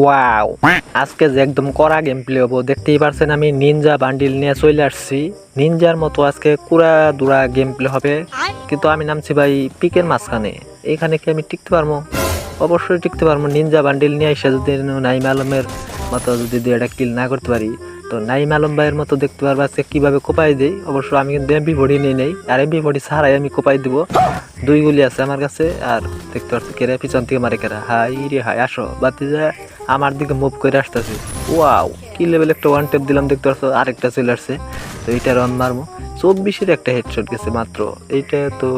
Wow আজকে যে একদম কড়া গেম প্লে হব দেখতেই পারছেন আমি নিনজা বান্ডিল নিয়ে চলে আসছি। নিনজার মতো আজকে কুড়া দুরা গেম প্লে হবে কিন্তু আমি নামছি ভাই পিকের মাঝখানে। এখানে কি আমি টিকতে পারব? অবশ্যই টিকতে পারব নিনজা বান্ডিল নিয়ে এসে যদি নাইম আলমের মতো যদি এটা কিল না করতে পারি। তো নাইম আলম ভাইয়ের মতো দেখতে পারব আজকে কীভাবে কোপাই দেই অবশ্য আমি কিন্তু এমপি বডি নিয়ে নেই আর এমপি বডি ছাড়াই আমি কোপাই দিব। দুই গুলি আছে আমার কাছে, আর দেখতে পাচ্ছি কেরা, পিছন থেকে মারে কেরা। হাই রে হাই, আসো। বাতি যায় আমার দিকে মুভ করে আসতেছে। ওয়াও কি লেভেল একটা ওয়ান টেপ দিলাম, দেখতে পাচ্ছ আরেকটা চলে আসছে। তো এইটা রন মারবো। চব্বিশের একটা হেডশট গেছে মাত্র। এইটা তো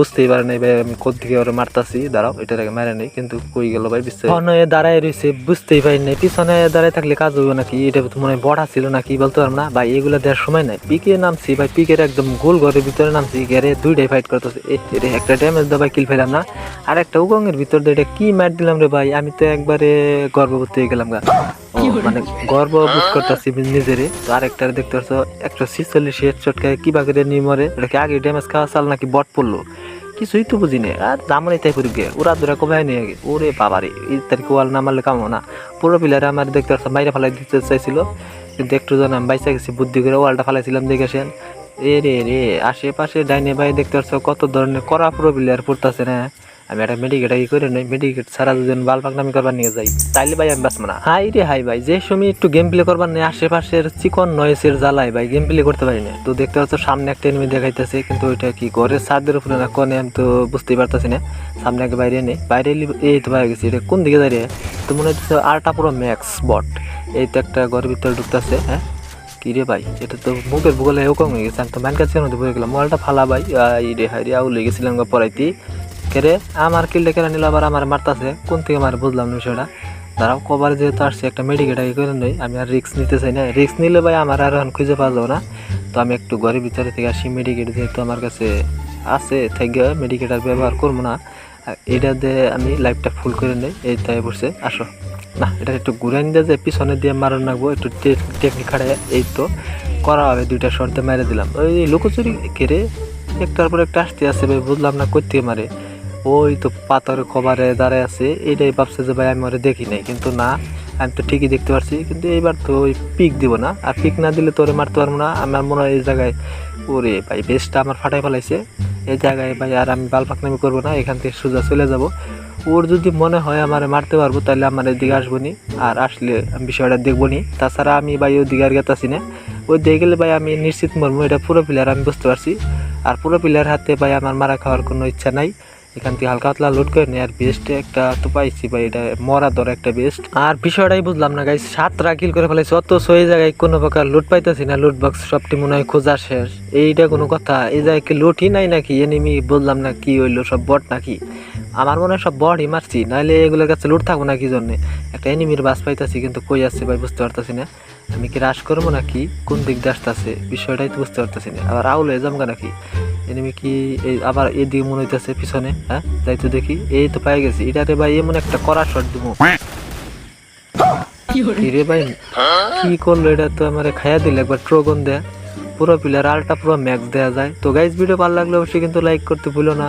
বুঝতেই পারে নাই ভাই আমি কোথ থেকে ওরা মারতাছি? দাঁড়াও এটার আগে মারে নেই। কিন্তু কই গেল ভাই বুঝতে হয়ে দাঁড়ায় রয়েছে বুঝতেই পারি নাই। পিছনে দাঁড়ায় থাকলে কাজ হবে নাকি? এটা তো মনে হয় বড়া ছিল নাকি বলতে পারব না। ভাই এগুলো দেওয়ার সময় নাই। পিকে নামছি ভাই পিকের একদম গোল ঘরের ভিতরে নামছি গেরে দুইটাই ফাইট করতেছে। এ একটা ড্যামেজ দেওয়া ভাই কিল ফেলাম না। আর একটা উগঙ্গের ভিতর দিয়ে এটা কি ম্যাট দিলাম রে ভাই? আমি তো একবারে গর্ভবতী হয়ে গেলাম গা। মানে গর্ব বোধ করতেছি নিজেরে। তো আরেকটা দেখতে পাচ্ছ একশো ছিচল্লিশ হেডশট খায় কি বাগের নিমরে এটা কি আগে ড্যামেজ খাওয়া চাল নাকি বট পড়ল? কিছুই তো বুঝি না। আর আমার এটাই করি গে। ওরা দূরা কমায় নিয়ে গে। ওরে বাবারে এই তার ওয়াল না মারলে কামো না। পুরো পিলারে আমার দেখতে পাচ্ছ বাইরে ফেলাই দিতে চাইছিল। কিন্তু একটু জন আমি বাইসা গেছি, বুদ্ধি করে ওয়ালটা ফেলাইছিলাম দেখেছেন এ রে রে, আশেপাশে ডাইনে ভাই দেখতে পাচ্ছ, কত ধরনের করা পুরো পিলার পড়তেছে না আমি একটা মেডিকেট আগে করে নেই মেডিকেট ছাড়া যদি বাল পাকনামি করবার নিয়ে যাই। তাইলে ভাই আমি বাঁচবো না। হাই রে হাই ভাই, যে সময় একটু গেম প্লে করবার নেই, আশেপাশের চিকন নয়েসের জ্বালায় ভাই গেম প্লে করতে পারি না। তো দেখতে পাচ্ছ সামনে একটা এনিমি দেখাইতেছে, কিন্তু ওইটা কি ঘরের ছাদের উপরে না কোনে আমি তো বুঝতেই পারতেছি না। সামনে আগে বাইরে নেই। বাইরে এই তো বাইরে গেছি। এটা কোন দিকে দাঁড়িয়ে তো মনে হচ্ছে আরটা পুরো ম্যাক্স বট এই তো একটা ঘরের ভিতরে ঢুকতেছে হ্যাঁ? কি রে ভাই? এটা তো মুখের ভূগোলে এরকম হয়ে গেছে। আমি তো ম্যান কাছে বলে গেলাম। মোবাইলটা ফালা ভাই। রে হাই রে, আউলে লেগেছিলাম পড়াইতে। কেরে, আমার কিলটা কেন নিল, আবার আমার মারতাছে। কোন থেকে মারে বুঝলাম না বিষয়টা। দাঁড়াও, কবার যেহেতু আসছে, একটা মেডিকেট আগে করে নেই। আমি আর রিক্স নিতে চাই না। রিক্স নিলে ভাই আমার আর এখন খুঁজে পাওয়া যাবে না। তো আমি একটু ঘরের ভিতরে থেকে আসি। মেডিকেট যেহেতু আমার কাছে আছে থেকে মেডিকেট আর ব্যবহার করব না। এটা দিয়ে আমি লাইফটা ফুল করে নেই। এই তাই বসে আসো। না, এটা একটু ঘুরে নিয়ে যে পিছনে দিয়ে মারণ রাখব একটু টেকনিক খাড়ে এই তো করা হবে। দুইটা শর্তে মেরে দিলাম। ওই লুকোচুরি কেড়ে একটার পর একটা আসতে আছে ভাই বুঝলাম না করতে মারে। ওই তো পাথরের কভারে দাঁড়ায় আছে, এটাই ভাবছে যে ভাই আমি ওরে দেখি নাই, কিন্তু না, আমি তো ঠিকই দেখতে পারছি, কিন্তু এইবার তো ওই পিক দিব না, আর পিক না দিলে তো ওরে মারতে পারব না আমার মনে হয় এই জায়গায়, ওরে ভাই বেশটা আমার ফাটাই ফেলাইছে, এই জায়গায় ভাই আর আমি বাল পাকনামি করব না, এখান থেকে সোজা চলে যাব। ওর যদি মনে হয় আমার মারতে পারব, তাহলে আমার এদিকে আসব নি আর আসলে আমি বিষয়টা দেখব নি তাছাড়া আমি ভাই ওই দিকে আর গেতাছি না, ওই দিয়ে গেলে ভাই আমি নিশ্চিত মরবো, এটা পুরো প্লেয়ার আমি বুঝতে পারছি, আর পুরো প্লেয়ার হাতে ভাই আমার মারা খাওয়ার কোনো ইচ্ছা নাই এখান থেকে হালকা হাতলা লোড করে নিই আর বেস্ট একটা তো পাইছি ভাই, এটা মরা ধর একটা বেস্ট আর বিষয়টাই বুঝলাম না গাইস সাতটা কিল করে ফেলাইছি অত সই জায়গায় কোনো প্রকার লুট পাইতেছি না লুট বক্স সবটি মনে হয় খোঁজা শেষ। এইটা কোনো কথা, এই জায়গায় কি লুটই নাই নাকি? এনিমি বললাম না কি হইল, সব বট নাকি? আমার মনে হয় সব বটই মারছি নাহলে এগুলোর কাছে লুট থাকব না কি জন্যে? একটা এনিমির বাস পাইতেছি, কিন্তু কই আসছে ভাই, বুঝতে পারতেছি না। আমি কি রাশ করব নাকি? কোন দিক দিয়ে আসতেছে? বিষয়টাই তো বুঝতে পারতেছি না। আবার আউল হয়ে যাব নাকি? এনিমি কি এই আবার এদিকে মনে হইতেছে পিছনে হ্যাঁ? যাই তো দেখি। এই তো পাই গেছি। এটারে ভাই এমন একটা করা শট দিব। রে ভাই? কি করল? এটা তো আমার খাইয়া দিল। একবার ট্রোগন দেয়া। পুরো প্লেয়ার আলটা পুরো ম্যাক্স দেয়া যায়। তো গাইজ ভিডিও ভালো লাগলে অবশ্যই কিন্তু লাইক করতে ভুলো না।